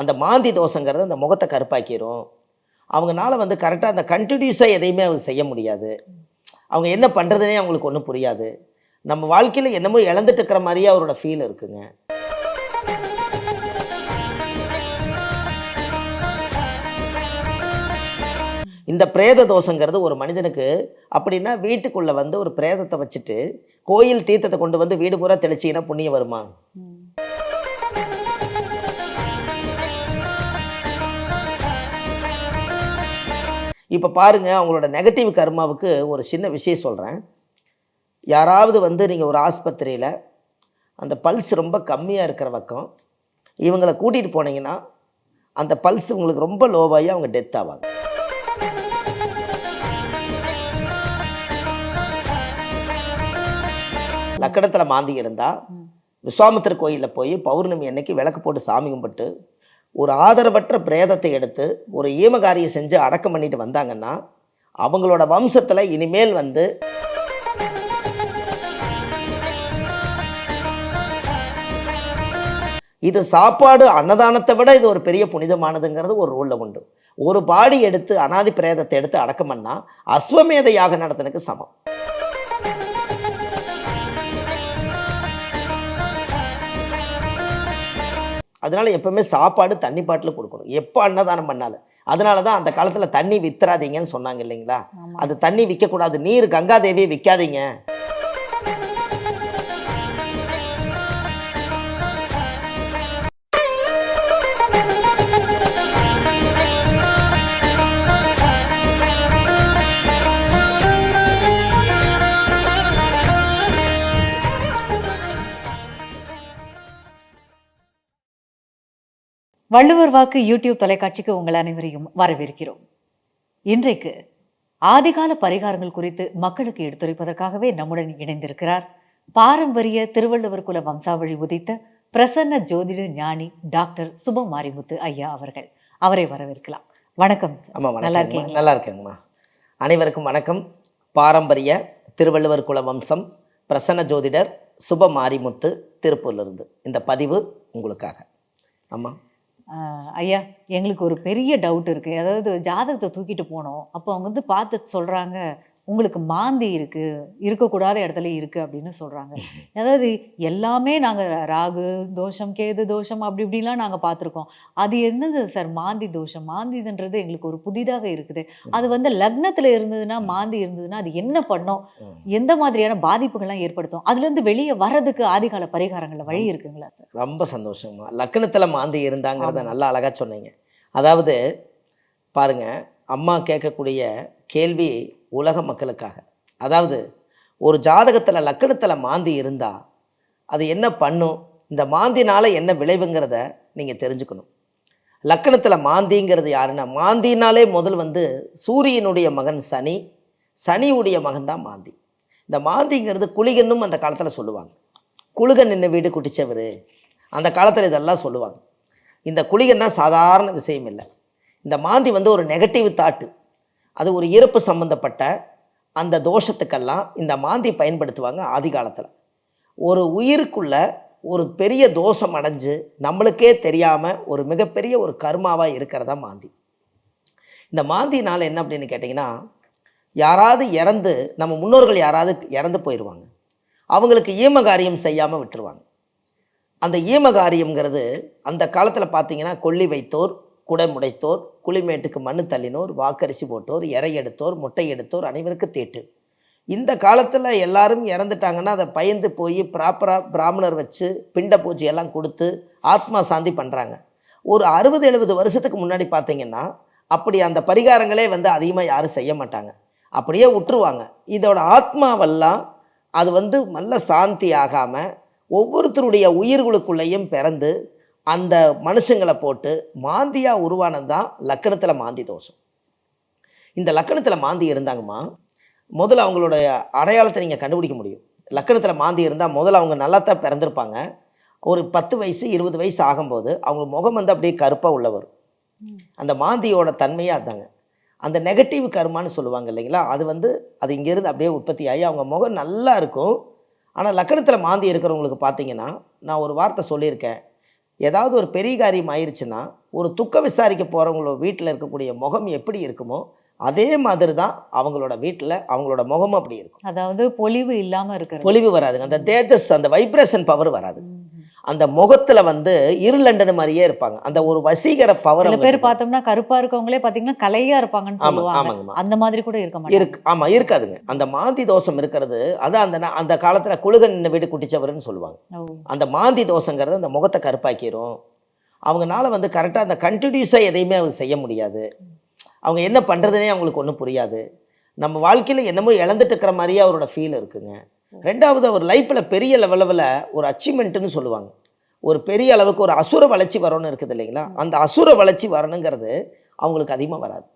அந்த மாந்தி தோஷங்கிறது அந்த முகத்தை கருப்பாக்கிரும். அவங்கனால வந்து கரெக்டாக அந்த கண்டினியூஸாக எதையுமே அவங்க செய்ய முடியாது. அவங்க என்ன பண்ணுறதுனே அவங்களுக்கு ஒன்றும் புரியாது. நம்ம வாழ்க்கையில் என்னமோ இழந்துட்டு இருக்கிற மாதிரியே அவரோட ஃபீல் இருக்குங்க. இந்த பிரேத தோஷங்கிறது ஒரு மனிதனுக்கு அப்படின்னா வீட்டுக்குள்ளே வந்து ஒரு பிரேதத்தை வச்சுட்டு கோயில் தீர்த்தத்தை கொண்டு வந்து வீடு பூரா தெளிச்சிங்கன்னா புண்ணியம் வருமா? இப்போ பாருங்க அவங்களோட நெகட்டிவ் கர்மாவுக்கு ஒரு சின்ன விஷயம் சொல்கிறேன் யாராவது வந்து நீங்கள் ஒரு ஆஸ்பத்திரியில் அந்த பல்ஸ் ரொம்ப கம்மியாக இருக்கிற பக்கம் இவங்களை கூட்டிகிட்டு போனீங்கன்னா அந்த பல்ஸ் உங்களுக்கு ரொம்ப லோவாகி அவங்க டெத் ஆவாங்க. லக்கணத்தில் மாந்தி இருந்தால் விஸ்வாமித்திர கோயிலில் போய் பௌர்ணமி அன்னைக்கு விளக்கு போட்டு சாமி கும்பிட்டு ஒரு ஆதரவற்ற பிரேதத்தை எடுத்து ஒரு ஈமகாரியம் செஞ்சு அடக்கம் பண்ணிட்டு வந்தாங்கன்னா அவங்களோட வம்சத்தில் இனிமேல் வந்து இது சாப்பாடு அன்னதானத்தை விட இது ஒரு பெரிய புனிதமானதுங்கிறது ஒரு ரூலில் உண்டு. ஒரு பாடி எடுத்து அனாதி பிரேதத்தை எடுத்து அடக்கம் பண்ணால் அஸ்வமேத யாக நடத்தினுக்கு சமம். அதனால எப்பவுமே சாப்பாடு தண்ணி பாட்டில் கொடுக்கணும். எப்போ அன்னதானம் பண்ணாலும். அதனால தான் அந்த காலத்தில் தண்ணி வித்துறாதீங்கன்னு சொன்னாங்க இல்லைங்களா. அது தண்ணி விற்கக்கூடாது நீர் கங்காதேவி விற்காதீங்க வள்ளுவர் வாக்கு யூடியூப் தொலைக்காட்சிக்கு உங்கள் அனைவரையும் வரவேற்கிறோம். இன்றைக்கு ஆதிகால பரிகாரங்கள் குறித்து மக்களுக்கு எடுத்துரைப்பதற்காகவே நம்முடன் இணைந்திருக்கிறார் பாரம்பரிய திருவள்ளுவர் குல வம்சாவழி உதித்த பிரசன்ன ஜோதிட ஞானி டாக்டர் சுப மாரிமுத்து ஐயா அவர்கள். அவரை வரவேற்கலாம். வணக்கம் ஆமாம் நல்லா வணக்கம். இருக்கீங்களா? நல்லா இருக்கேங்கம்மா. அனைவருக்கும் வணக்கம். பாரம்பரிய திருவள்ளுவர் குல வம்சம் பிரசன்ன ஜோதிடர் சுப மாரிமுத்து திருப்பூர்லேருந்து இந்த பதிவு உங்களுக்காக. ஆமாம் ஐயா எங்களுக்கு ஒரு பெரிய டவுட் இருக்குது அதாவது ஜாதகத்தை தூக்கிட்டு போனோம். அப்போ அவங்க வந்து பார்த்து சொல்கிறாங்க உங்களுக்கு மாந்தி இருக்கு இருக்கக்கூடாத இடத்துல இருக்கு அப்படின்னு சொல்றாங்க. அதாவது எல்லாமே நாங்க ராகு தோஷம் கேது தோஷம் அப்படி இப்படிலாம் நாங்க பார்த்துருக்கோம். அது என்னது சார்? மாந்தி தோஷம். மாந்திதுன்றது எங்களுக்கு ஒரு புதிதாக இருக்குது. அது வந்து லக்னத்துல இருந்ததுன்னா மாந்தி இருந்ததுன்னா அது என்ன பண்ணும். எந்த மாதிரியான பாதிப்புகள்லாம் ஏற்படுத்தும்? அதுல இருந்து வெளியே வர்றதுக்கு ஆதிகால பரிகாரங்கள்ல வழி இருக்குங்களா சார்? ரொம்ப சந்தோஷமா லக்கணத்தில் மாந்தி இருந்தாங்கிறத. நல்லா அழகாக சொன்னீங்க. அதாவது பாருங்க அம்மா கேட்கக்கூடிய கேள்வி உலக மக்களுக்காக. அதாவது ஒரு ஜாதகத்தில் லக்கணத்தில் மாந்தி இருந்தால் அது என்ன பண்ணும் இந்த மாந்தினால் என்ன விளைவுங்கிறத நீங்கள் தெரிஞ்சுக்கணும். லக்கணத்தில் மாந்திங்கிறது யாருன்னா மாந்தினாலே முதல் வந்து சூரியனுடைய மகன் சனி சனியுடைய மகன் தான் மாந்தி. இந்த மாந்திங்கிறது குளிகன்னும் அந்த காலத்தில் சொல்லுவாங்க. குளுகன் நின்று வீடு குட்டிச்சவர். அந்த காலத்தில் இதெல்லாம் சொல்லுவாங்க. இந்த குளிகன்னா சாதாரண விஷயம் இல்லை. இந்த மாந்தி வந்து ஒரு நெகட்டிவ் தாட்டு அது ஒரு இறப்பு சம்பந்தப்பட்ட அந்த தோஷத்துக்கெல்லாம் இந்த மாந்தி பயன்படுத்துவாங்க ஆதி காலத்தில் ஒரு உயிருக்குள்ள ஒரு பெரிய தோஷம் அடைஞ்சு நம்மளுக்கே தெரியாமல் ஒரு மிகப்பெரிய ஒரு கர்மாவாக இருக்கிறதா மாந்தி. இந்த மாந்தினால் என்ன அப்படின்னு கேட்டிங்கன்னா யாராவது இறந்து நம்ம முன்னோர்கள் யாராவது இறந்து போயிடுவாங்க அவங்களுக்கு ஈமகாரியம் செய்யாமல் விட்டுருவாங்க. அந்த ஈமகாரியம்ங்கிறது அந்த காலத்தில் பார்த்தீங்கன்னா கொல்லி வைத்தோர் குடை முடைத்தோர் குளிமேட்டுக்கு மண்ணு தள்ளினோர் வாக்கரிசி போட்டோர் இறை எடுத்தோர் முட்டை எடுத்தோர் அனைவருக்கும் தீட்டு. இந்த காலத்தில் எல்லாரும் இறந்துட்டாங்கன்னா அதை பயந்து போய் ப்ராப்பராக பிராமணர் வச்சு பிண்ட பூஜை எல்லாம் கொடுத்து ஆத்மா சாந்தி பண்ணுறாங்க ஒரு அறுபது எழுபது வருஷத்துக்கு முன்னாடி பார்த்தீங்கன்னா அப்படி அந்த பரிகாரங்களே வந்து அதிகமாக யாரும் செய்ய மாட்டாங்க. அப்படியே விட்டுருவாங்க இதோட ஆத்மாவெல்லாம் அது வந்து நல்ல சாந்தி ஆகாமல் ஒவ்வொருத்தருடைய உயிர்களுக்குள்ளேயும் பிறந்து அந்த மனுஷங்களை போட்டு மாந்தியாக உருவானது தான் லக்கணத்தில் மாந்தி தோஷம். இந்த லக்கணத்தில் மாந்தி இருந்தாங்கம்மா முதல்ல அவங்களுடைய அடையாளத்தை நீங்கள் கண்டுபிடிக்க முடியும். லக்கணத்தில் மாந்தி இருந்தால் முதல்ல அவங்க நல்லா தான் பிறந்திருப்பாங்க. ஒரு பத்து வயசு இருபது வயசு ஆகும்போது அவங்க முகம் வந்து அப்படியே கருப்பாக உள்ள வரும். அந்த மாந்தியோட தன்மையே அதாங்க. அந்த நெகட்டிவ் கர்மான்னு சொல்லுவாங்க இல்லைங்களா அது வந்து அது இங்கேருந்து அப்படியே உற்பத்தி ஆகி அவங்க முகம் நல்லா இருக்கும். ஆனால் லக்கணத்தில் மாந்தி இருக்கிறவங்களுக்கு பார்த்தீங்கன்னா நான் ஒரு வார்த்தை சொல்லியிருக்கேன். ஏதாவது ஒரு பெரிய காரியம் ஆயிருச்சுன்னா ஒரு துக்க விசாரிக்க போகிறவங்களோட வீட்டில் இருக்கக்கூடிய முகம் எப்படி இருக்குமோ அதே மாதிரி தான் அவங்களோட வீட்டில் அவங்களோட முகமும் அப்படி இருக்கும். அதாவது பொலிவு இல்லாம இருக்கிறது. பொலிவு வராதுங்க. அந்த தேஜஸ் அந்த வைப்ரேஷன் பவர் வராது. அந்த முகத்துல வந்து இருளண்டன மாதிரியே இருப்பாங்க. அந்த ஒரு வசீகர பவர் சில பேர் பார்த்தோம்னா கருப்பா இருக்கவங்களே பாத்தீங்கன்னா கலையா இருப்பாங்கன்னு சொல்லுவாங்க. அந்த மாதிரி கூட இருக்க மாட்டாங்க. இருக்கு ஆமா இருக்காதுங்க. அந்த மாந்தி தோஷம் இருக்கிறது அதான் அந்த அந்த காலத்துல குழுகன் வீடு குட்டிச்சவர்னு சொல்லுவாங்க. அந்த மாந்தி தோஷங்கிறது அந்த முகத்தை கருப்பாக்கிரும். அவங்கனால வந்து கரெக்டாக அந்த கண்டினியூஸாக எதையுமே அவங்க செய்ய முடியாது. அவங்க என்ன பண்ணுறதுனே அவங்களுக்கு ஒன்றும் புரியாது. நம்ம வாழ்க்கையில் என்னமோ இழந்துட்டு இருக்கிற மாதிரியே அவரோட ஃபீல் இருக்குங்க. ரெண்டாவது அவர் லைஃப்பில் பெரிய லெவலில் ஒரு அச்சீவ்மெண்ட்டுன்னு சொல்லுவாங்க. ஒரு பெரிய அளவுக்கு ஒரு அசுர வளர்ச்சி வரணும்னு இருக்குது இல்லைங்களா? அந்த அசுர வளர்ச்சி வரணுங்கிறது அவங்களுக்கு அதிகமாக வராது.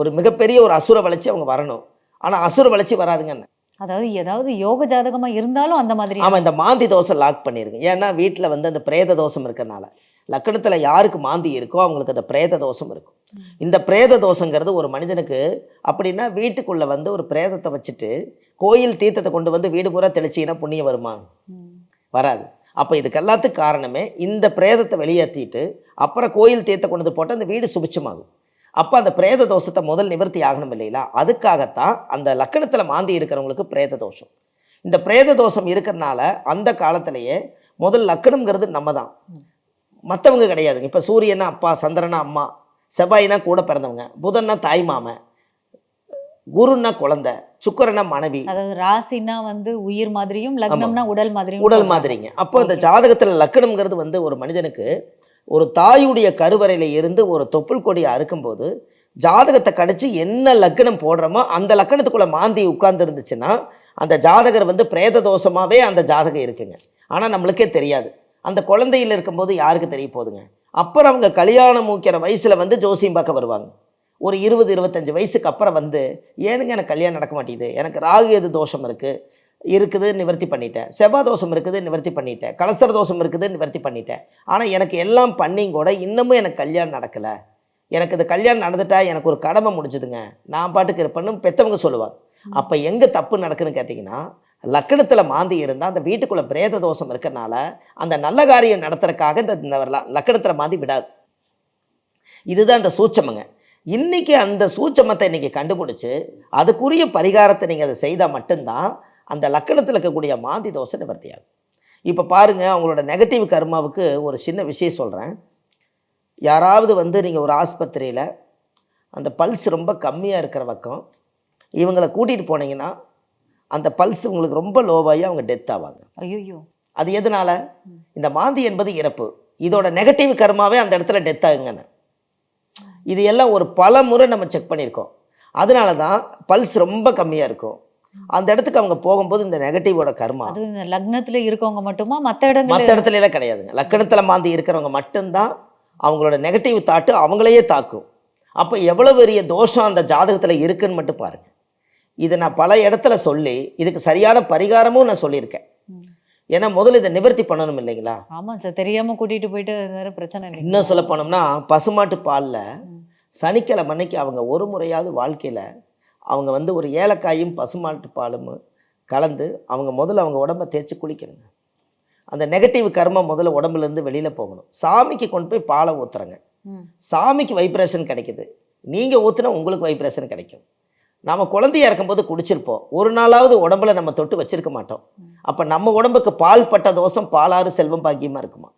ஒரு மிகப்பெரிய ஒரு அசுர வளர்ச்சி அவங்க வரணும். ஆனால் அசுர வளர்ச்சி வராதுங்க அதாவது ஏதாவது யோக ஜாதகமா இருந்தாலும் அந்த மாதிரி ஆமாம் இந்த மாந்தி தோசை லாக் பண்ணிருங்க. ஏன்னா வீட்டில் வந்து அந்த பிரேத தோஷம் இருக்கறனால லக்கணத்தில் யாருக்கு மாந்தி இருக்கோ அவங்களுக்கு அந்த பிரேத தோஷம் இருக்கும். இந்த பிரேத தோஷங்கிறது ஒரு மனிதனுக்கு அப்படின்னா வீட்டுக்குள்ளே வந்து ஒரு பிரேதத்தை வச்சுட்டு கோயில் தீர்த்தத்தை கொண்டு வந்து வீடு பூரா தெளிச்சிங்கன்னா புண்ணியம் வருமா? வராது. அப்போ இதுக்கு எல்லாத்துக்கும் காரணமே இந்த பிரேதத்தை வெளியேற்றிட்டு அப்புறம் கோயில் தீர்த்த கொண்டு வந்து போட்டு அந்த வீடு சுபிச்சமாகும் அப்போ அந்த பிரேத தோஷத்தை முதல் நிவர்த்தி ஆகணும் இல்லைங்களா? அதுக்காகத்தான் அந்த லக்கணத்தில் மாந்தி இருக்கிறவங்களுக்கு பிரேத தோஷம். இந்த பிரேத தோஷம் இருக்கிறனால அந்த காலத்திலேயே முதல் லக்கணம்ங்கிறது நம்ம தான் மற்றவங்க கிடையாதுங்க. இப்போ சூரியனா அப்பா சந்திரனா அம்மா செவ்வாயினா கூட பிறந்தவங்க புதன்னா தாய் மாமன் குருன்னா குழந்தை சுக்கரனா மனைவி. அதாவது ராசினா வந்து உயிர் மாதிரியும் லக்னம்னா உடல் மாதிரியும் உடல். மாதிரிங்க. அப்போ அந்த ஜாதகத்தில் லக்கணம்ங்கிறது வந்து ஒரு மனிதனுக்கு ஒரு தாயுடைய கருவறையில இருந்து ஒரு தொப்புள் கொடியை அறுக்கும்போது ஜாதகத்தை கடிச்சு என்ன லக்கணம் போடுறோமோ அந்த லக்கணத்துக்குள்ள மாந்தி உட்கார்ந்து இருந்துச்சுன்னா அந்த ஜாதகர் வந்து பிரேத தோஷமாவே அந்த ஜாதகம் இருக்குங்க. ஆனால் நம்மளுக்கே தெரியாது. அந்த குழந்தையில் இருக்கும்போது யாருக்கு தெரிய போகுதுங்க? அப்புறம் அவங்க கல்யாணம் மூக்கிற வயசுல வந்து ஜோசியம் பார்க்க வருவாங்க. ஒரு இருபது இருபத்தஞ்சு வயசுக்கு அப்புறம் வந்து ஏனுங்க எனக்கு கல்யாணம் நடக்க மாட்டேங்குது? எனக்கு ராகு எது தோஷம் இருக்குது இருக்குது நிவர்த்தி பண்ணிட்டேன். செவ்வாய் தோஷம் இருக்குது நிவர்த்தி பண்ணிட்டேன். கலஸ்தர தோஷம் இருக்குது நிவர்த்தி பண்ணிட்டேன். ஆனால் எனக்கு எல்லாம் பண்ணியும் கூட இன்னமும் எனக்கு கல்யாணம் நடக்கலை. எனக்கு இது கல்யாணம் நடந்துட்டா எனக்கு ஒரு கடமை முடிஞ்சுதுங்க. நான் பாட்டுக்கு இருப்பேன்னு பெற்றவங்க சொல்லுவாங்க. அப்போ எங்கே தப்பு நடக்குன்னு கேட்டிங்கன்னா லக்கணத்தில் மாந்தி இருந்தால் அந்த வீட்டுக்குள்ளே பிரேத தோஷம் இருக்கறனால அந்த நல்ல காரியம் நடத்துறதுக்காக இந்த லக்கணத்தில் மாந்தி விடாது. இதுதான் இந்த சூட்சமங்க. இன்னைக்கு அந்த சூட்சமத்தை இன்னைக்கு கண்டுபிடிச்சு அதுக்குரிய பரிகாரத்தை நீங்கள் அதை செய்தால் மட்டும்தான் அந்த லக்கணத்தில் இருக்கக்கூடிய மாந்தி தோஷம் நிவர்த்தியாகும். இப்போ பாருங்கள் அவங்களோட நெகட்டிவ் கர்மாவுக்கு ஒரு சின்ன விஷயம் சொல்கிறேன் யாராவது வந்து நீங்கள் ஒரு ஆஸ்பத்திரியில் அந்த பல்ஸ் ரொம்ப கம்மியாக இருக்கிற பக்கம் இவங்களை கூட்டிகிட்டு போனீங்கன்னா அந்த பல்ஸ் உங்களுக்கு ரொம்ப லோவாகி அவங்க டெத் ஆவாங்க. ஐயோ அது எதனால? இந்த மாந்தி என்பது இறப்பு. இதோட நெகட்டிவ் கர்மாவே அந்த இடத்துல டெத் ஆகுங்கன்னு. இது எல்லாம் ஒரு பல முறை நம்ம செக் பண்ணியிருக்கோம். அதனால தான் பல்ஸ் ரொம்ப கம்மியாக இருக்கும். அந்த இடத்துக்கு அவங்க போகும்போது இந்த நெகட்டிவோட கர்மா லக்னத்துல இருக்கவங்க மட்டுமா? மத்த இடங்கள்ல மற்ற இடத்துல எல்லாம் கிடையாதுங்க லக்கணத்தில் மாந்தி இருக்கிறவங்க மட்டும்தான் அவங்களோட நெகட்டிவ் தாட்டு அவங்களையே தாக்கும். அப்போ எவ்வளோ பெரிய தோஷம் அந்த ஜாதகத்தில் இருக்குன்னு மட்டும் பாருங்க. இதை நான் பல இடத்துல சொல்லி இதுக்கு சரியான பரிகாரமும் நான் சொல்லியிருக்கேன். ஏன்னா முதல்ல இதை நிவர்த்தி பண்ணணும் இல்லைங்களா? ஆமா சார் தெரியாம கூட்டிட்டு போயிட்டு வேற பிரச்சனை இன்னும் சொல்ல போனோம்னா பசுமாட்டு பாலில். சனிக்கிழமை அன்னைக்கு அவங்க ஒரு முறையாவது வாழ்க்கையில் அவங்க வந்து ஒரு ஏலக்காயும் பசுமாட்டு பாலும் கலந்து அவங்க முதல்ல அவங்க உடம்ப தேய்ச்சி குளிக்கணுங்க. அந்த நெகட்டிவ் கர்மம் முதல்ல உடம்புலேருந்து வெளியில் போகணும். சாமிக்கு கொண்டு போய் பாலை ஊற்றுறங்க. சாமிக்கு வைப்ரேஷன் கிடைக்குது. நீங்கள் ஊற்றுனா உங்களுக்கு வைப்ரேஷன் கிடைக்கும். நாம் குழந்தையா இருக்கும்போது குடிச்சிருப்போம். ஒரு நாளாவது உடம்புல நம்ம தொட்டு வச்சிருக்க மாட்டோம். அப்போ நம்ம உடம்புக்கு பால் பட்ட தோஷம் பாலாறு செல்வம் பாக்கியமாக இருக்குமா?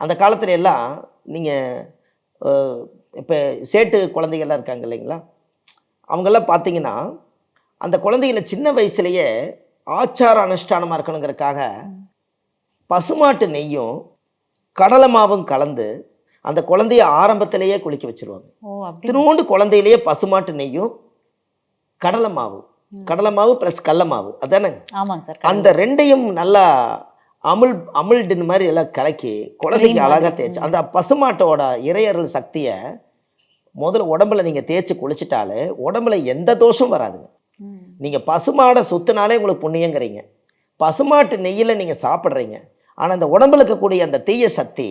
அந்த காலத்துல எல்லாம் நீங்கள் இப்போ சேட்டு குழந்தைகள்லாம் இருக்காங்க இல்லைங்களா? அவங்கெல்லாம் பார்த்தீங்கன்னா அந்த குழந்தைகளை சின்ன வயசுலேயே ஆச்சார அனுஷ்டானமாக இருக்கணுங்கிறதுக்காக பசுமாட்டு நெய்யும் கடலை மாவும் கலந்து அந்த குழந்தைய ஆரம்பத்திலேயே குளிக்க வச்சிருவாங்க. திருவோண்டு குழந்தையிலேயே பசுமாட்டு நெய்யும் கடலை மாவு. கடலை மாவு ப்ளஸ் கடல மாவு. அதானே? ஆமாங்க சார் அந்த ரெண்டையும் நல்லா அமுல் அமுல்டின் மாதிரி எல்லாம் கலக்கி குழந்தைக்கு அழகாக. தேய்ச்சி அந்த பசுமாட்டோட இறையருள் சக்தியை முதல்ல உடம்புல நீங்கள் தேய்ச்சி குளிச்சிட்டாலே உடம்புல எந்த தோஷம் வராதுங்க. நீங்கள் பசுமாடை சுத்தினாலே உங்களுக்கு புண்ணியங்கிறீங்க. பசுமாட்டு நெய்யில் நீங்கள் சாப்பிட்றீங்க. ஆனால் அந்த உடம்புல இருக்கக்கூடிய அந்த தீய சக்தி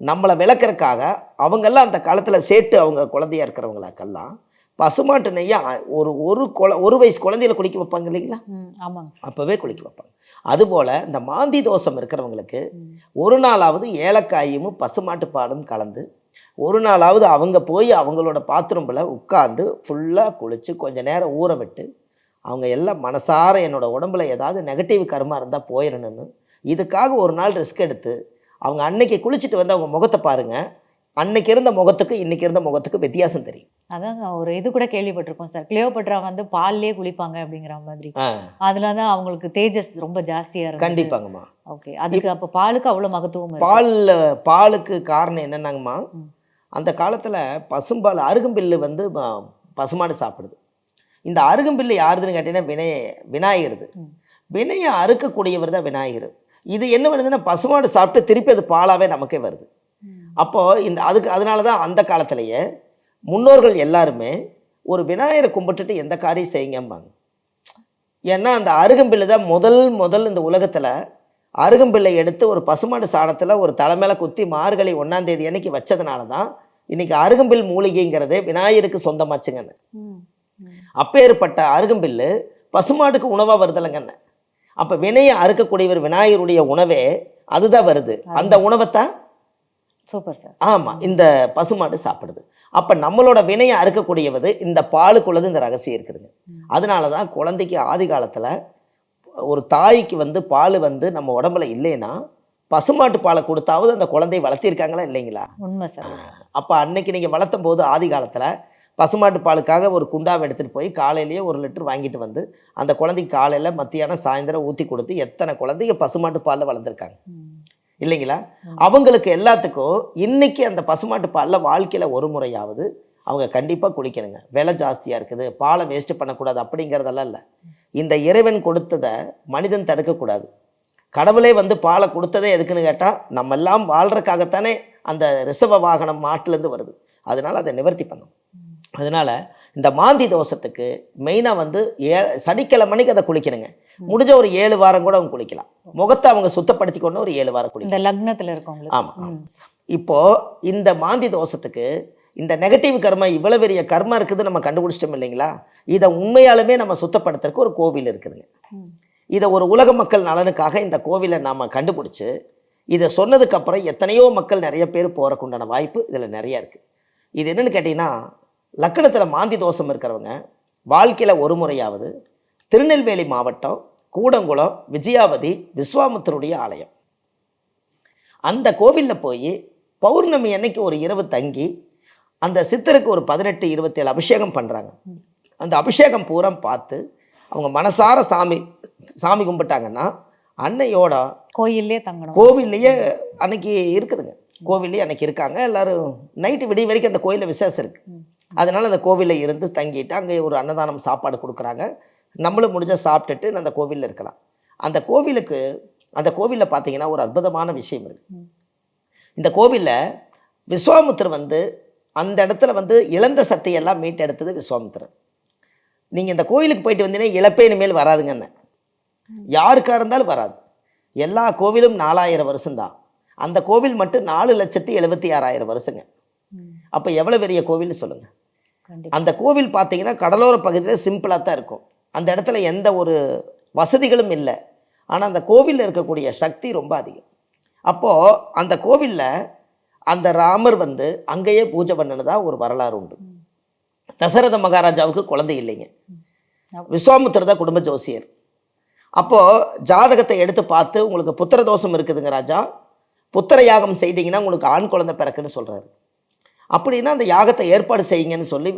நம்மளை விளக்கறக்காக அவங்கெல்லாம் அந்த காலத்தில் சேட்டு அவங்க குழந்தையா இருக்கிறவங்களுக்கெல்லாம் பசுமாட்டு நெய்யை ஒரு ஒரு குழ ஒரு வயசு குழந்தையில குளிக்க வைப்பாங்க இல்லைங்களா? ஆமாங்க அப்போவே குளிக்க வைப்பாங்க. அதுபோல் இந்த மாந்தி தோஷம் இருக்கிறவங்களுக்கு. ஒரு நாளாவது ஏலக்காயும் பசுமாட்டு பாலும் கலந்து ஒரு நாளாவது அவங்க போய் அவங்களோட பாத்ரூமில் உட்காந்து ஃபுல்லாக குளித்து கொஞ்ச நேரம் ஊற விட்டு அவங்க எல்லாம் மனசார என்னோடய உடம்புல ஏதாவது நெகட்டிவ் கர்மா இருந்தால் போயிடணும்னு இதுக்காக ஒரு நாள் ரிஸ்க் எடுத்து அவங்க அன்னைக்கு குளிச்சுட்டு வந்து அவங்க முகத்தை பாருங்கள் அன்னைக்கு இருந்த முகத்துக்கு இன்னைக்கு இருந்த முகத்துக்கு வித்தியாசம் தெரியும். அதான் ஒரு இது கூட கேள்விப்பட்டிருக்கோம் சார் கிளியோபட்ரா வந்து பால்லயே குளிப்பாங்க அப்படிங்கிற மாதிரி. அதுல தான் அவங்களுக்கு தேஜஸ் ரொம்ப ஜாஸ்தியா இருக்கு கண்டிப்பாங்கம்மா. ஓகே அதுக்கு அப்ப பாலுக்கு அவ்வளவு மகத்துவம் பாலில் பாலுக்கு காரணம் என்னன்னாங்கம்மா. அந்த காலத்தில் பசும்பால் அருகம்பில்லு வந்து பசுமாடு சாப்பிடுது. இந்த அருகம்பில்லு யாருதுன்னு கேட்டீங்கன்னா வினய விநாயகருது. வினையை அறுக்கக்கூடியவர் தான் விநாயகர். இது என்ன பண்ணுதுன்னா பசுமாடு சாப்பிட்டு திருப்பி அது பாலாவே நமக்கே வருது. அப்போது இந்த அதுக்கு அதனால தான் அந்த காலத்திலேயே முன்னோர்கள் எல்லாருமே ஒரு விநாயகரை கும்பிட்டுட்டு எந்த காரியம் செய்யுங்கம்பாங்க. ஏன்னா அந்த அருகம்பில்லு தான் முதல் முதல் இந்த உலகத்தில் அருகம்பில்லை எடுத்து ஒரு பசுமாடு சாணத்தில் ஒரு தலைமையில குத்தி மார்கழி ஒன்றாம் தேதி அன்னைக்கு வச்சதுனால தான் இன்னைக்கு அருகம்பில் மூலிகைங்கிறதே விநாயகருக்கு சொந்தமாச்சுங்கன்னு. அப்பேற்பட்ட அருகம்பில்லு பசுமாட்டுக்கு உணவாக வருதலைங்கன்னு. அப்போ வினையை அறுக்கக்கூடியவர் விநாயகருடைய உணவே அதுதான் வருது. அந்த உணவைத்தான் சூப்பர் சார் ஆமாம் இந்த பசுமாடு சாப்பிடுது. அப்போ நம்மளோட வினையை அறுக்கக்கூடியவது இந்த பாலுக்குள்ளது இந்த ரகசியம் இருக்குதுங்க. அதனால தான் குழந்தைக்கு ஆதி காலத்தில் ஒரு தாய்க்கு வந்து பால் வந்து நம்ம உடம்புல இல்லைன்னா பசுமாட்டு பாலை கொடுத்தாவது அந்த குழந்தையை வளர்த்திருக்காங்களா இல்லைங்களா? உண்மை சார் அப்போ அன்னைக்கு நீங்கள் வளர்த்தும் போது ஆதி காலத்தில் பசுமாட்டு பாலுக்காக ஒரு குண்டாவை எடுத்துகிட்டு போய் காலையிலேயே ஒரு லிட்டர் வாங்கிட்டு வந்து அந்த குழந்தைக்கு காலையில் மத்தியானம் சாயந்தரம் ஊற்றி கொடுத்து எத்தனை குழந்தைங்க பசுமாட்டு பாலில் வளர்ந்துருக்காங்க. இல்லைங்களா. அவங்களுக்கு எல்லாத்துக்கும் இன்னைக்கு அந்த பசுமாட்டு பாலில் வாழ்க்கையில் ஒரு முறையாவது அவங்க கண்டிப்பாக குளிக்கணுங்க. விலை ஜாஸ்தியாக இருக்குது. பாலை வேஸ்ட் பண்ணக்கூடாது அப்படிங்கிறதெல்லாம் இல்லை. இந்த இறைவன் கொடுத்ததை மனிதன் தடுக்கக்கூடாது. கடவுளே வந்து பாலை கொடுத்ததே எதுக்குன்னு கேட்டால் நம்ம எல்லாம் வாழ்கிறக்காகத்தானே அந்த ரிசவ வாகனம் மாட்டுலேருந்து வருது. அதனால் அதை நிவர்த்தி பண்ணும். அதனால் இந்த மாந்தி தோஷத்துக்கு மெயினாக வந்து ஏ சனிக்கிழமைக்கு அதை குளிக்கணுங்க. முடிஞ்ச ஒரு ஏழு வாரம் கூட அவங்க குளிக்கலாம். முகத்தை அவங்க சுத்தப்படுத்தி கொண்டு ஒரு ஏழு வாரம் குளிக்கலாம். இந்த லக்னத்துல இருக்கவங்களுக்கு. ஆமா, ஆமா. ம். இப்போ இந்த மாந்தி தோஷத்துக்கு இந்த நெகட்டிவ் கர்மா இவ்வளவு பெரிய கர்மா இருக்குது நம்ம கண்டுபிடிச்சிட்டோம் இல்லைங்களா? இதை உண்மையாலுமே நம்ம சுத்தப்படுத்துறதுக்கு ஒரு கோவில் இருக்குதுங்க. இதை ஒரு உலக மக்கள் நலனுக்காக இந்த கோவிலை நாம் கண்டுபிடிச்சு இதை சொன்னதுக்கு அப்புறம் எத்தனையோ மக்கள் நிறைய பேர் போகிறக்கு உண்டான வாய்ப்பு இதில் நிறைய இருக்குது இது என்னன்னு கேட்டிங்கன்னா லக்கணத்தில் மாந்தி தோஷம் இருக்கிறவங்க வாழ்க்கையில் ஒரு முறையாவது திருநெல்வேலி மாவட்டம் கூடங்குளம் விஜயாவதி விஸ்வாமுத்தருடைய ஆலயம். அந்த கோவிலில் போய் பௌர்ணமி அன்னைக்கு ஒரு இரவு தங்கி அந்த சித்தருக்கு ஒரு பதினெட்டு இருபத்தேழு அபிஷேகம் பண்ணுறாங்க அந்த அபிஷேகம் பூரா பார்த்து அவங்க மனசார சாமி சாமி கும்பிட்டாங்கன்னா அன்னையோட கோயில்லே தங்கணும். கோவில்லையே அன்னைக்கு இருக்குதுங்க. கோவில்லையே அன்னைக்கு இருக்காங்க. எல்லாரும் நைட்டு விடிய வரைக்கும் அந்த கோயிலில் விசேஷம் இருக்கு. ம். அதனால அந்த கோவிலில் இருந்து தங்கிட்டு அங்கே ஒரு அன்னதானம் சாப்பாடு கொடுக்குறாங்க. நம்மளும் முடிஞ்ச சாப்பிட்டுட்டு அந்த கோவிலில் இருக்கலாம். அந்த கோவிலுக்கு அந்த கோவிலில் பார்த்தீங்கன்னா ஒரு அற்புதமான விஷயம் இருக்கு. ம். இந்த கோவிலில் விஸ்வாமுத்திரர் வந்து அந்த இடத்துல வந்து இழந்த சக்தியெல்லாம் மீட்டெடுத்தது விஸ்வாமுத்திரர். நீங்கள் இந்த கோயிலுக்கு போயிட்டு வந்தீங்கன்னா இழப்பே இனிமேல் வராதுங்கன்னு. யாருக்காக இருந்தாலும் வராது. எல்லா கோவிலும் நாலாயிரம் வருஷம்தான். அந்த கோவில் மட்டும் நாலு லட்சத்தி எழுபத்தி ஆறாயிரம் வருஷங்க. அப்போ எவ்வளோ பெரிய கோவில்னு சொல்லுங்கள் அந்த கோவில் பார்த்தீங்கன்னா கடலோர பகுதியில் சிம்பிளாக தான் இருக்கும். அந்த இடத்துல எந்த ஒரு வசதிகளும் இல்லை. ஆனால் அந்த கோவிலில் இருக்கக்கூடிய சக்தி ரொம்ப அதிகம். அப்போது அந்த கோவிலில் அந்த ராமர் வந்து அங்கேயே பூஜை பண்ணினதா ஒரு வரலாறு உண்டு. தசரத மகாராஜாவுக்கு குழந்தை இல்லைங்க. விஸ்வாமுத்திர தான் குடும்ப ஜோசியர். அப்போது ஜாதகத்தை எடுத்து பார்த்து உங்களுக்கு புத்திர தோஷம் இருக்குதுங்க ராஜா. புத்திர யாகம் செய்தீங்கன்னா உங்களுக்கு ஆண் குழந்தை பிறக்குன்னு சொல்கிறாரு அப்படின்னா அந்த யாகத்தை ஏற்பாடு செய்யுங்கன்னு சொல்லி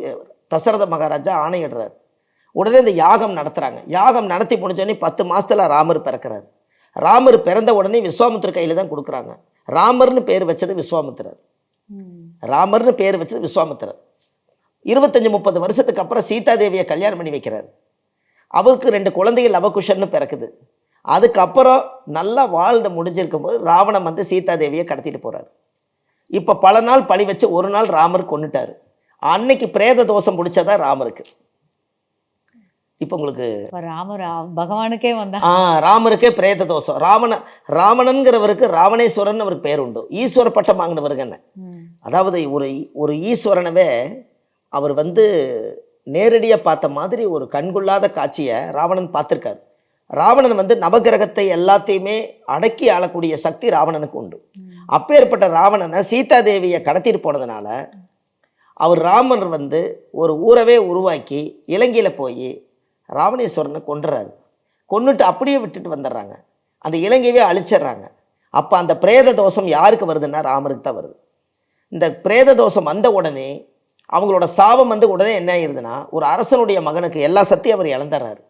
தசரத மகாராஜா ஆணையிடுறாரு. உடனே இந்த யாகம் நடத்துகிறாங்க யாகம் நடத்தி முடிஞ்சோடனே பத்து மாதத்தில் ராமர் பிறக்கிறார். ராமர் பிறந்த உடனே விஸ்வாமித்திர கையில் தான் கொடுக்குறாங்க. ராமர்னு பேர் வச்சது விஸ்வாமித்திரர். ராமர்னு பேர் வச்சது விஸ்வாமித்திரர். இருபத்தஞ்சி முப்பது வருஷத்துக்கு அப்புறம் சீதாதேவியை கல்யாணம் பண்ணி வைக்கிறார். அவருக்கு ரெண்டு குழந்தைகள் லவகுஷன்னு பிறக்குது. அதுக்கப்புறம் நல்லா வாழ்ந்து முடிஞ்சிருக்கும் போது ராவணம் வந்து சீதாதேவியை கடத்திட்டு போறாரு. இப்போ பல நாள் பழி வச்சு ஒரு நாள் ராமர் கொன்னுட்டாரு. அன்னைக்கு பிரேத தோஷம் பிடிச்சதா ராமருக்கு. இப்போ உங்களுக்கு ராமர் பகவானுக்கே வந்தா. ஆ ராமருக்கே பிரேத தோஷம். ராவண ராவணன்கிறவருக்கு ராவணேஸ்வரன் அவருக்கு பேர் உண்டு. ஈஸ்வர பட்டம் வாங்கினவருங்க என்ன. அதாவது ஒரு ஒரு ஈஸ்வரனவே அவர் வந்து நேரடியாக பார்த்த மாதிரி ஒரு கண்கொள்ளாத காட்சியை ராவணன் பார்த்துருக்காரு. ராவணன் வந்து நவகிரகத்தை எல்லாத்தையுமே அடக்கி ஆளக்கூடிய சக்தி ராவணனுக்கு உண்டு. அப்பேற்பட்ட ராவணனை சீதாதேவியை கடத்திட்டு போனதுனால அவர் ராமர் வந்து ஒரு ஊரவே உருவாக்கி இலங்கையில் போய் ராவணேஸ்வரனை கொண்டுறாரு கொண்டுட்டு அப்படியே விட்டுட்டு வந்துடுறாங்க. அந்த இலங்கையவே அழிச்சிடுறாங்க. அப்போ அந்த பிரேத தோஷம் யாருக்கு வருதுன்னா ராமருக்கு தான் வருது. இந்த பிரேத தோஷம் வந்த உடனே அவங்களோட சாபம் வந்து உடனே என்ன ஆயிருதுன்னா ஒரு அரசனுடைய மகனுக்கு எல்லா சக்தியும் அவர் இழந்துடுறாரு.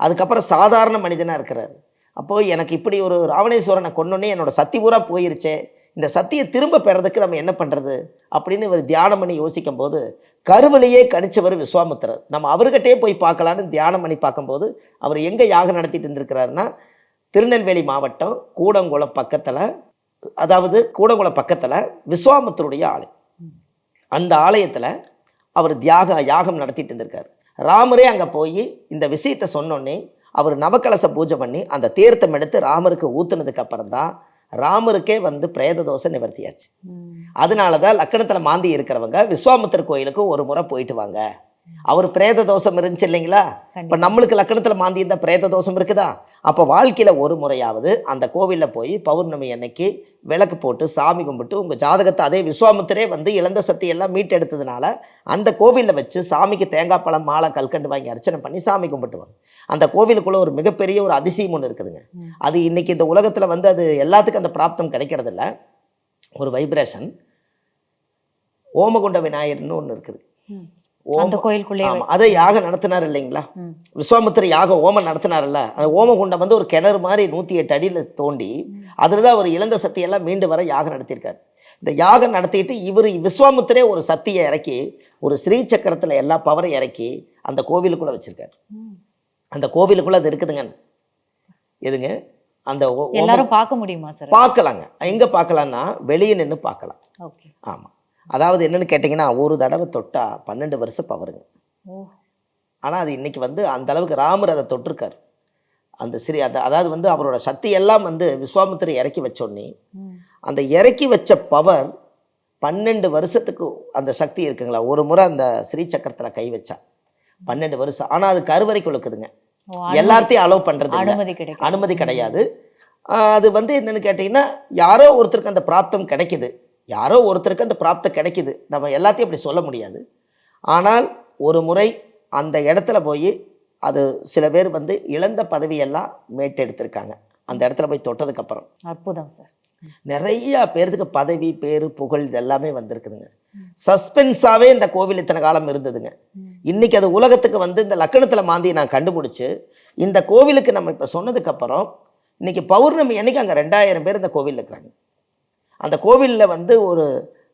அதுக்கப்புறம் சாதாரண மனிதனாக இருக்கிறார். அப்போது எனக்கு இப்படி ஒரு ராவணேஸ்வரனை கொன்னோன்னே என்னோட சக்தி பூரா போயிருச்சே. இந்த சத்தியை திரும்ப பெறதுக்கு நம்ம என்ன பண்ணுறது அப்படின்னு இவர் தியானம் பண்ணி யோசிக்கும் போது கருவிலேயே கணிச்சவர் விஸ்வாமித்திரர். நம்ம அவர்கிட்டயே போய் பார்க்கலான்னு தியானம் பண்ணி பார்க்கும்போது அவர் எங்கே யாகம் நடத்திட்டு இருந்திருக்கிறாருன்னா திருநெல்வேலி மாவட்டம் கூடங்குளம் பக்கத்தில் அதாவது கூடங்குளம் பக்கத்தில் விஸ்வாமித்தருடைய ஆலயம். அந்த ஆலயத்தில் அவர் தியாக யாகம் நடத்திட்டு இருந்திருக்கார். ராமரே அங்கே போய் இந்த விஷயத்தை சொன்னோன்னே அவர் நவக்கலச பூஜை பண்ணி அந்த தீர்த்தம் எடுத்து ராமருக்கு ஊத்துனதுக்கு அப்புறம் தான் ராமருக்கே வந்து பிரேத தோஷை நிவர்த்தியாச்சு. அதனால தான் லக்கணத்தில் மாந்தி இருக்கிறவங்க விஸ்வாமித்திர கோயிலுக்கு ஒரு முறை போயிட்டு வாங்க. அவர் பிரேத தோஷம் இருந்துச்சு இல்லைங்களா? இப்போ நம்மளுக்கு லக்கணத்தில் மாந்தி இருந்தால் பிரேத தோஷம் இருக்குதா? அப்போ வாழ்க்கையில் ஒரு முறையாவது அந்த கோவிலில் போய் பௌர்ணமி அன்னைக்கு விளக்கு போட்டு சாமி கும்பிட்டு உங்கள் ஜாதகத்தை அதே விஸ்வாமித்திரே வந்து இழந்த சக்தி எல்லாம் மீட்டெடுத்ததுனால அந்த கோவிலில் வச்சு சாமிக்கு தேங்காய் பழம் மாலை கல்கண்டு வாங்கி அர்ச்சனை பண்ணி சாமி கும்பிட்டுவாங்க அந்த கோவிலுக்குள்ள ஒரு மிகப்பெரிய ஒரு அதிசயம் ஒன்று இருக்குதுங்க. அது இன்னைக்கு இந்த உலகத்தில் வந்து அது எல்லாத்துக்கும் அந்த பிராப்தம் கிடைக்கிறதில்ல. ஒரு வைப்ரேஷன். ஓமகுண்ட விநாயகர்னு ஒன்று இருக்குது. ஓம அந்த கோயிலுக்குள்ளே அதை யாகம் நடத்தினார் இல்லைங்களா. விஸ்வாமித்திர யாகம் ஓமம் நடத்தினார்ல. அந்த ஓமகுண்டம் வந்து ஒரு கிணறு மாதிரி நூற்றி எட்டு அடியில் தோண்டி அதில் தான் அவர் இழந்த சக்தியெல்லாம் மீண்டு வர யாகம் நடத்தியிருக்காரு. இந்த யாகம் நடத்திட்டு இவர் விஸ்வாமித்திரே ஒரு சக்தியை இறக்கி ஒரு ஸ்ரீ சக்கரத்தில் எல்லா பவரையும் இறக்கி அந்த கோவிலுக்குள்ளே வச்சிருக்காரு. அந்த கோவிலுக்குள்ளே அது இருக்குதுங்க. எதுங்க? அந்த எல்லாரும் பார்க்க முடியுமா சார்? பார்க்கலாங்க. எங்கே பார்க்கலாம்னா வெளியே நின்று பார்க்கலாம். ஓகே. ஆமாம் அதாவது என்னன்னு கேட்டிங்கன்னா ஒரு தடவை தொட்டா பன்னெண்டு வருஷம் பவருங்க. ஆனால் அது இன்னைக்கு வந்து அந்த அளவுக்கு ராமர் அதை தொட்டிருக்காரு. அந்த சிறி அந்த அதாவது வந்து அவரோட சக்தி எல்லாம் வந்து விஸ்வாமித்திரை இறக்கி வச்சோடனே ம். அந்த இறக்கி வச்ச பவர் பன்னெண்டு வருஷத்துக்கு அந்த சக்தி இருக்குங்களா? ஒரு முறை அந்த ஸ்ரீ சக்கரத்தில் கை வச்சா பன்னெண்டு வருஷம். ஆனால் அது ஓ, அனுமதி- எல்லாத்தையும் அலோவ் பண்ணுறது. அனுமதி கிடையாது. அது வந்து என்னன்னு கேட்டிங்கன்னா யாரோ ஒருத்தருக்கு அந்த பிராப்தம் கிடைக்குது. யாரோ ஒருத்தருக்கு அந்த பிராப்தம் கிடைக்குது. நம்ம எல்லாத்தையும் அப்படி சொல்ல முடியாது. ஆனால் ஒரு முறை அந்த இடத்துல போய் அது சில பேர் வந்து இழந்த பதவியெல்லாம் மீட்டெடுத்திருக்காங்க. அந்த இடத்துல போய் தொட்டதுக்கப்புறம். அற்புதம் சார். நிறைய பேர்த்துக்கு பதவி பேர் புகழ் இது எல்லாமே வந்திருக்குதுங்க. சஸ்பென்ஸாகவே இந்த கோவில் இத்தனை காலம் இருந்ததுங்க. இன்னைக்கு அது உலகத்துக்கு வந்து இந்த லக்கணத்தில் மாந்தி நான் கண்டுபிடிச்சு இந்த கோவிலுக்கு நம்ம இப்போ சொன்னதுக்கப்புறம் இன்னைக்கு பௌர்ணமி அன்னைக்கு அங்கே ரெண்டாயிரம் பேர் இந்த கோவிலில் இருக்கிறாங்க. அந்த கோவிலில் வந்து ஒரு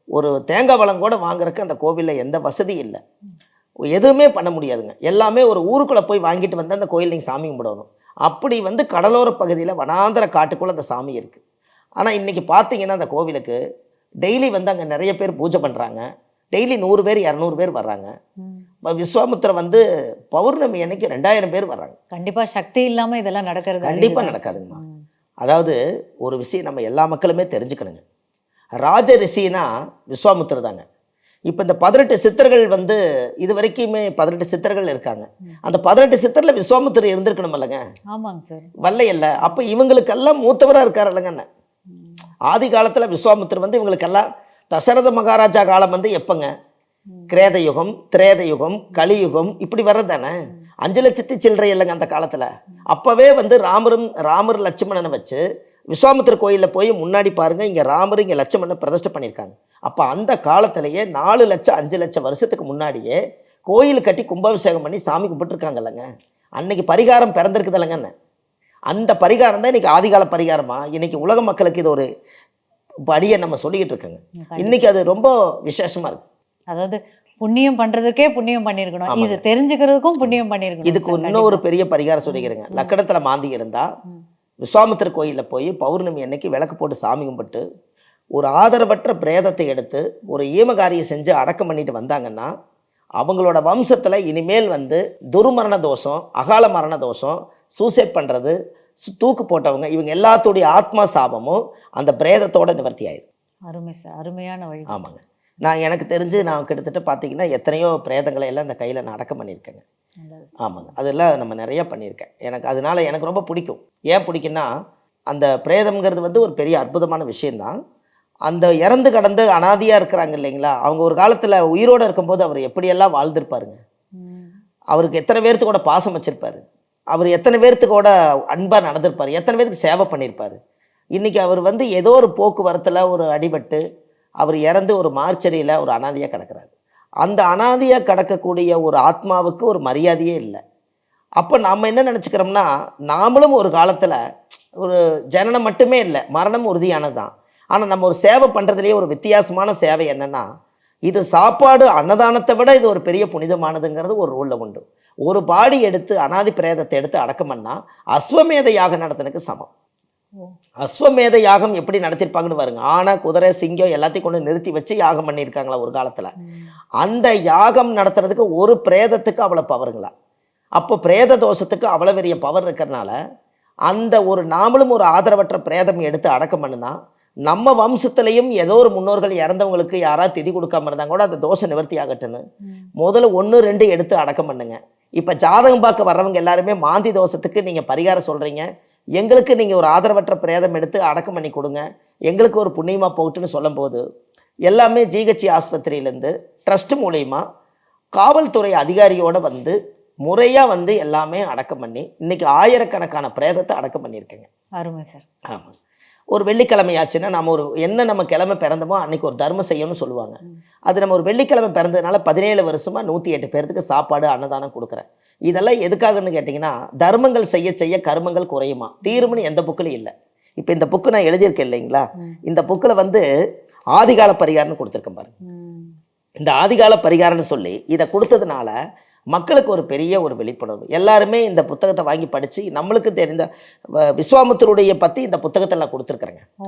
ஒரு தேங்காய் பழம் கூட வாங்குறதுக்கு அந்த கோவிலில் எந்த வசதியும் இல்லை. எதுவுமே பண்ண முடியாதுங்க. எல்லாமே ஒரு ஊருக்குள்ளே போய் வாங்கிட்டு வந்து அந்த கோயில் நீங்கள் சாமி கும்பிடணும். அப்படி வந்து கடலோர பகுதியில் வனாந்தர காட்டுக்குள்ளே அந்த சாமி இருக்குது ஆனால் இன்றைக்கி பார்த்தீங்கன்னா அந்த கோவிலுக்கு டெய்லி வந்து அங்கே நிறைய பேர் பூஜை பண்ணுறாங்க டெய்லி நூறு பேர் இரநூறு பேர் வர்றாங்க. ம். இப்ப விஸ்வாமித்திரன் வந்து பௌர்ணமி அன்னைக்கு ரெண்டாயிரம் பேர் வர்றாங்க. கண்டிப்பா சக்தி இல்லாம இதெல்லாம் நடக்கிறது கண்டிப்பா அரிதுதான் நடக்காதுங்கம்மா. அதாவது ஒரு விஷயம் நம்ம எல்லா மக்களுமே தெரிஞ்சுக்கணுங்க. ராஜ ரிஷினா விஸ்வாமித்திரர் தாங்க. இப்போ இந்த பதினெட்டு சித்தர்கள் வந்து இது வரைக்குமே பதினெட்டு சித்தர்கள் இருக்காங்க. அந்த பதினெட்டு சித்தரில் விஸ்வாமித்திரர் இருந்திருக்கணும் இல்லைங்க? ஆமாங்க சார். வல்லையல்ல அப்போ இவங்களுக்கெல்லாம் மூத்தவராக இருக்கார் இல்லைங்க ம். ஆதி காலத்தில் விஸ்வாமித்திரர் வந்து இவங்களுக்கெல்லாம் தசரத மகாராஜா காலம் வந்து எப்போங்க. கிரேத யுகம் திரேத யுகம் கலியுகம் இப்படி வர்றது தானே அஞ்சு லட்சத்தி சில்லறை இல்லைங்க அந்த காலத்தில். அப்போவே வந்து ராமரும் ராமர் லட்சுமணனை வச்சு விஸ்வாமித்திர கோயிலில் போய் முன்னாடி பாருங்க இங்கே ராமர் இங்கே லட்சுமணனை பிரதிஷ்டை பண்ணியிருக்காங்க. அப்போ அந்த காலத்திலேயே நாலு லட்சம் அஞ்சு லட்சம் வருஷத்துக்கு முன்னாடியே கோயில் கட்டி கும்பாபிஷேகம் பண்ணி சாமி கும்பிட்டுருக்காங்க இல்லைங்க. அன்னைக்கு பரிகாரம் பிறந்திருக்குது இல்லைங்கன்னு. அந்த பரிகாரம் தான் இன்னைக்கு ஆதிகால பரிகாரமா? இன்னைக்கு உலக மக்களுக்கு இது ஒரு படியை நம்ம சொல்லிக்கிட்டு இருக்கோங்க. இன்னைக்கு அது ரொம்ப விசேஷமா இருக்கு. அதாவது புண்ணியம் பண்றதுக்கே புண்ணியம் பண்ணிருக்கணும். இது தெரிஞ்சுக்கிறதுக்கும் புண்ணியம் பண்ணிருக்கணும் இதுக்கு சார், இன்னொரு பெரிய பரிகாரம் சொல்லிக்கிறேங்க. லக்கணத்துல மாந்தி இருந்தா. விஸ்வாமித்திர கோயிலில் போய் பௌர்ணமி அன்னைக்கு விளக்கு போட்டு சாமி கும்பிட்டு ஒரு ஆதரவற்ற பிரேதத்தை எடுத்து ஒரு ஈமகாரியம் செஞ்சு அடக்கம் பண்ணிட்டு வந்தாங்கன்னா அவங்களோட வம்சத்தில் இனிமேல் வந்து துர்மரண தோஷம் அகால மரண தோஷம் சூசைட் பண்ணுறது தூக்கு போட்டவங்க இவங்க எல்லாத்துடைய ஆத்மா சாபமும் அந்த பிரேதத்தோட நிவர்த்தி ஆயிடும் அருமை சார். அருமையான வழி. ஆமாங்க. நான் எனக்கு தெரிஞ்சு நான் கிட்டத்தட்ட பார்த்தீங்கன்னா எத்தனையோ பிரேதங்களை எல்லாம் இந்த கையில் நான் அடக்கம் பண்ணியிருக்கேங்க. ஆமாங்க. அதெல்லாம் நம்ம நிறைய பண்ணியிருக்கேன். எனக்கு அதனால எனக்கு ரொம்ப பிடிக்கும். ஏன் பிடிக்கும்னா அந்த பிரேதம்ங்கிறது வந்து ஒரு பெரிய அற்புதமான விஷயந்தான் அந்த இறந்து கடந்து அனாதியாக இருக்கிறாங்க இல்லைங்களா? அவங்க ஒரு காலத்தில் உயிரோடு இருக்கும்போது அவர் எப்படியெல்லாம் வாழ்ந்திருப்பாருங்க. அவருக்கு எத்தனை பேர்த்து கூட பாசம் வச்சிருப்பாரு. அவர் எத்தனை பேர்த்து கூட அன்பாக நடந்திருப்பார். எத்தனை பேருக்கு சேவை பண்ணியிருப்பார். இன்றைக்கி அவர் வந்து ஏதோ ஒரு போக்குவரத்தில் ஒரு அடிபட்டு அவர் இறந்து ஒரு மார்ச்சரியில் ஒரு அனாதையாக கிடக்கிறாரு. அந்த அனாதையாக கிடக்கக்கூடிய ஒரு ஆத்மாவுக்கு ஒரு மரியாதையே இல்லை. அப்போ நாம் என்ன நினச்சிக்கிறோம்னா நாமளும் ஒரு காலத்தில் ஒரு ஜனனம் மட்டுமே இல்லை மரணம் உறுதியானது தான் ஆனால் நம்ம ஒரு சேவை பண்ணுறதுலேயே ஒரு வித்தியாசமான சேவை என்னென்னா இது சாப்பாடு அன்னதானத்தை விட இது ஒரு பெரிய புனிதமானதுங்கிறது ஒரு ரூலில் உண்டு. ஒரு பாடி எடுத்து அனாதி பிரேதத்தை எடுத்து அடக்கம் பண்ணால் அஸ்வமேத யாகம் நடத்தினுக்கு சமம். அஸ்வமேத யாகம் எப்படி நடத்திருப்பாங்கன்னு பாருங்க. ஆனை குதிரை சிங்கம் எல்லாத்தையும் கொண்டு நிறுத்தி வச்சு யாகம் பண்ணியிருக்காங்களா ஒரு காலத்தில். அந்த யாகம் நடத்துறதுக்கு ஒரு பிரேதத்துக்கு அவ்வளோ பவருங்களா அப்போ பிரேத தோஷத்துக்கு அவ்வளோ பெரிய பவர் இருக்கிறனால அந்த ஒரு நாமளும் ஒரு ஆதரவற்ற பிரேதம் எடுத்து அடக்கம் பண்ணுனா நம்ம வம்சத்துலேயும் ஏதோ ஒரு முன்னோர்கள் இறந்தவங்களுக்கு யாராவது திதி கொடுக்காம இருந்தாங்க கூட அந்த தோஷம் நிவர்த்தி ஆகட்டுன்னு. முதல்ல ஒன்று ரெண்டு எடுத்து அடக்கம் பண்ணுங்க. இப்போ ஜாதகம் பார்க்க வர்றவங்க எல்லாருமே மாந்தி தோஷத்துக்கு நீங்கள் பரிகாரம் சொல்கிறீங்க எங்களுக்கு நீங்கள் ஒரு ஆதரவற்ற பிரேதம் எடுத்து அடக்கம் பண்ணி கொடுங்க. எங்களுக்கு ஒரு புண்ணியமாக போகட்டுன்னு சொல்லும்போது எல்லாமே ஜிஹெச்சி ஆஸ்பத்திரியிலேருந்து ட்ரஸ்ட் மூலயமா காவல்துறை அதிகாரியோட வந்து முறையாக வந்து எல்லாமே அடக்கம் பண்ணி இன்னைக்கு ஆயிரக்கணக்கான பிரேதத்தை அடக்கம் பண்ணியிருக்கேங்க. அருமை சார். ஆமாம் ஒரு வெள்ளிக்கிழமை ஆச்சுன்னா நம்ம ஒரு என்ன நம்ம கிழமை பிறந்தோமோ அன்னைக்கு ஒரு தர்மம் செய்யணும்னு சொல்லுவாங்க. அது நம்ம ஒரு வெள்ளிக்கிழமை பிறந்ததுனால பதினேழு வருஷமாக நூற்றி எட்டு பேர்த்துக்கு சாப்பாடு அன்னதானம் கொடுக்குறேன் இதெல்லாம் எதுக்காகன்னு கேட்டிங்கன்னா தர்மங்கள் செய்ய செய்ய கர்மங்கள் குறையுமா தீரும்னு எந்த புக்கிலும் இல்லை இப்போ இந்த புக்கு நான் எழுதியிருக்கேன் இல்லைங்களா. இந்த புக்கில் வந்து ஆதிகால பரிகாரம்னு கொடுத்துருக்கேன் பாருங்க. இந்த ஆதிகால பரிகாரம்னு சொல்லி இதை கொடுத்ததுனால மக்களுக்கு ஒரு பெரிய ஒரு விழிப்புணர்வு. எல்லாருமே இந்த புத்தகத்தை வாங்கி படித்து நம்மளுக்கு தெரிந்த வ- விஸ்வாமித்திரருடைய பற்றி இந்த புத்தகத்தை நான் கொடுத்துருக்குறேங்க.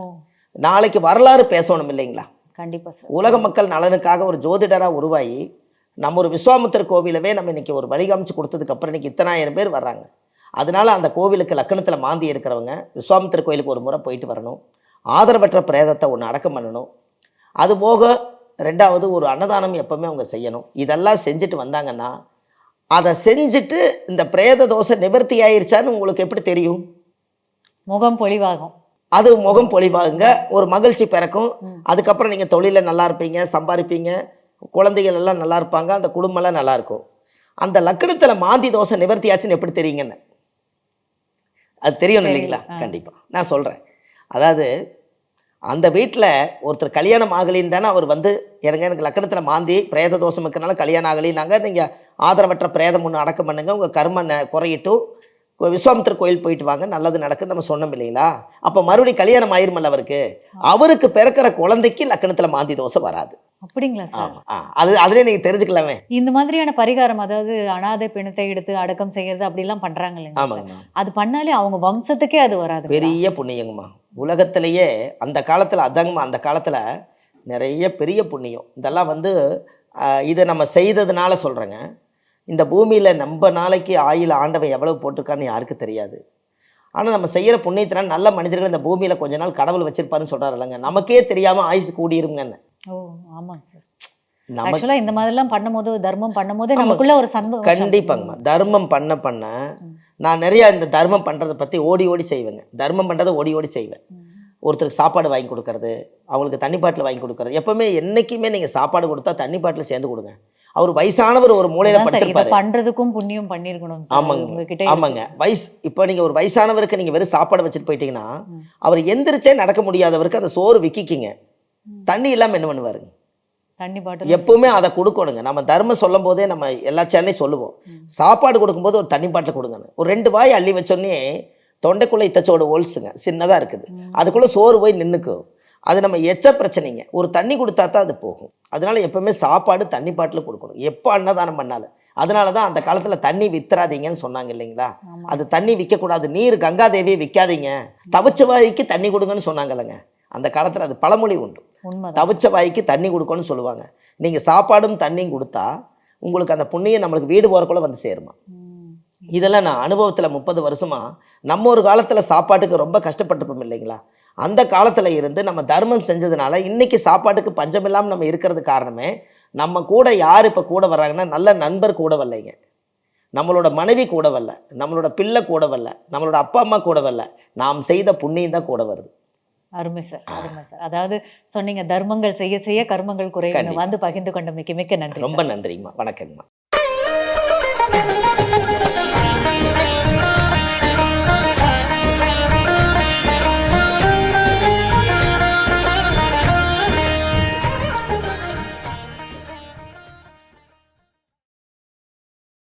நாளைக்கு வரலாறு பேசணும் இல்லைங்களா? கண்டிப்பா சார். உலக மக்கள் நலனுக்காக ஒரு ஜோதிடராக உருவாகி நம்ம ஒரு விஸ்வாமித்திர கோவிலவே நம்ம இன்னைக்கு ஒரு வழிகாமிச்சு கொடுத்ததுக்கு அப்புறம் இன்னைக்கு இத்தனாயிரம் பேர் வர்றாங்க. அதனால அந்த கோவிலுக்கு லக்கணத்தில் மாந்தி இருக்கிறவங்க விஸ்வாமித்திர கோயிலுக்கு ஒரு முறை போயிட்டு வரணும். ஆதரவற்ற பிரேதத்தை ஒன்று அடக்கம் பண்ணணும். அது போக ரெண்டாவது ஒரு அன்னதானம் எப்பவுமே அவங்க செய்யணும். இதெல்லாம் செஞ்சுட்டு வந்தாங்கன்னா அதை செஞ்சுட்டு இந்த பிரேத தோசை நிவர்த்தி ஆயிருச்சான்னு உங்களுக்கு எப்படி தெரியும்? முகம் பொலிவாகும். அது முகம் பொலிவாகுங்க. ஒரு மகிழ்ச்சி பிறக்கும். அதுக்கப்புறம் நீங்கள் தொழிலில் நல்லா இருப்பீங்க சம்பாதிப்பீங்க குழந்தைகள் எல்லாம் நல்லா இருப்பாங்க அந்த குடும்பம்லாம் நல்லா இருக்கும். அந்த லக்கணத்தில் மாந்தி தோசை நிவர்த்தி ஆச்சுன்னு எப்படி தெரியுங்கன்னு? அது தெரியணும். இல்லைங்களா. கண்டிப்பாக நான் சொல்கிறேன் அதாவது அந்த வீட்டில் ஒருத்தர் கல்யாணம் ஆகலின்னு தானே அவர் வந்து எனக்கு எனக்கு லக்கணத்தில் மாந்தி பிரேத தோஷம் இருக்கிறனால கல்யாணம் ஆகலின்னாங்க. நீங்கள் ஆதரவற்ற பிரேதம் ஒன்று அடக்கம் பண்ணுங்க. உங்கள் கர்ம குறையிட்டும் விஸ்வாமித்திர கோயில் போயிட்டு வாங்க. நல்லது நடக்குன்னு நம்ம சொன்னோம் இல்லைங்களா? அப்போ மறுபடியும் கல்யாணம் ஆயிருமல்ல அவருக்கு. அவருக்கு பிறக்கிற குழந்தைக்கு லக்கணத்தில் மாந்தி தோசை வராது. அப்படிங்களா சார்? அது அதுலேயே நீங்கள் தெரிஞ்சுக்கலாமே. இந்த மாதிரியான பரிகாரம் அதாவது அனாதை பிணத்தை எடுத்து அடக்கம் செய்யறது அப்படிலாம் பண்றாங்க இல்லைங்க அது பண்ணாலே அவங்க வம்சத்துக்கே அது வராது பெரிய புண்ணியங்கம்மா. உலகத்திலேயே அந்த காலத்தில் அதாங்கம்மா அந்த காலத்தில் நிறைய பெரிய புண்ணியம். இதெல்லாம் வந்து இதை நம்ம செய்ததுனால சொல்கிறேங்க இந்த பூமியில் நம்ம நாளைக்கு ஆயுள் ஆண்டவன் எவ்வளவு போட்டிருக்கான்னு யாருக்கு தெரியாது. ஆனால் நம்ம செய்கிற புண்ணியத்தினால் நல்ல மனிதர்கள் இந்த பூமியில் கொஞ்ச நாள் கடவுள் வச்சிருப்பாருன்னு சொல்கிறாரு இல்லைங்க. நமக்கே தெரியாமல் ஆயுசு கூடிருங்கன்னு. ஓ ஆமாங்க சார். நமக்கு ஆக்சுவலா இந்த மாதிரிலாம் பண்ணும்போது தர்மம் பண்ணும்போது. நமக்குள்ள ஒரு சந்தோஷம். கண்டிப்பாங்கம்மா. தர்மம் பண்ண பண்ண. நான் நிறையா இந்த தர்மம் பண்ணுறதை பற்றி ஓடி ஓடி செய்வேங்க. தர்மம் பண்ணுறதை ஓடி ஓடி செய்வேன். ஒருத்தருக்கு சாப்பாடு வாங்கி கொடுக்கறது அவங்களுக்கு தண்ணி பாட்டில் வாங்கி கொடுக்கறது எப்பவுமே என்னைக்குமே நீங்கள் சாப்பாடு கொடுத்தா தண்ணி பாட்டில் சேர்ந்து கொடுங்க. அவர் வயசானவர் ஒரு மூலையில் படுத்திருப்பாரு. பண்றதுக்கும் புண்ணியம் பண்ணிருக்கணும் ஆமாங்க. ஆமாங்க. வயசு இப்போ நீங்கள் ஒரு வயசானவருக்கு நீங்கள் வெறும் சாப்பாடு வச்சுட்டு போயிட்டீங்கன்னா. அவர் எந்திரிச்சே நடக்க முடியாதவருக்கு அந்த சோறு விக்கிக்கிங்க. தண்ணி இல்லாமல் என்ன பண்ணுவாருங்க தண்ணி பாட்டில் எப்பவுமே அதை கொடுக்கணுங்க. நம்ம தர்மம் சொல்லும் போதே நம்ம எல்லா சேனலையும் சொல்லுவோம். சாப்பாடு கொடுக்கும்போது ஒரு தண்ணி பாட்டில் கொடுங்கன்னு. ஒரு ரெண்டு வாய் அள்ளி வச்சோடனே தொண்டைக்குள்ளே இத்தச்சோட ஹோல்ஸுங்க சின்னதாக இருக்குது. அதுக்குள்ளே சோறு போய் நின்றுக்கும் அது நம்ம எச்ச பிரச்சனைங்க. ஒரு தண்ணி கொடுத்தா தான் அது போகும். அதனால எப்பவுமே சாப்பாடு தண்ணி பாட்டில் கொடுக்கணும். எப்போ அன்னதானம் பண்ணாலும். அதனால தான் அந்த காலத்தில் தண்ணி வித்துறாதீங்கன்னு சொன்னாங்க இல்லைங்களா. அது தண்ணி விற்கக்கூடாது நீர் கங்காதேவியை விற்காதீங்க தவிச்ச வாய்க்கு தண்ணி கொடுங்கன்னு சொன்னாங்கல்லங்க. அந்த காலத்தில் அது பழமொழி உண்டு. தவிச்ச வாய்க்கு தண்ணி கொடுக்கணும்னு சொல்லுவாங்க. நீங்கள் சாப்பாடும் தண்ணியும் கொடுத்தா உங்களுக்கு அந்த புண்ணியம் நம்மளுக்கு வீடு போகிறக்குள்ள வந்து சேருமா. இதெல்லாம் நான் அனுபவத்தில் முப்பது வருஷமாக நம்ம ஒரு காலத்தில் சாப்பாட்டுக்கு ரொம்ப கஷ்டப்பட்டுப்போம் இல்லைங்களா? அந்த காலத்தில் இருந்து நம்ம தர்மம் செஞ்சதுனால இன்னைக்கு சாப்பாட்டுக்கு பஞ்சம் இல்லாமல் நம்ம இருக்கிறது காரணமே நம்ம கூட யார் இப்போ கூட வர்றாங்கன்னா நல்ல நண்பர் கூட வரலைங்க. நம்மளோட மனைவி கூட வரல நம்மளோட பிள்ளை கூட வரல நம்மளோட அப்பா அம்மா கூட வரல நாம் செய்த புண்ணியம் தான் கூட வருது. அருமை சார் அருமை சார். அதாவது சொன்னீங்க தர்மங்கள் செய்ய செய்ய கர்மங்கள் குறையும். வந்து பகிர்ந்து கொண்ட மிக்க மிக்க நன்றி ரொம்ப. நன்றிங்கம்மா. வணக்கங்கம்மா.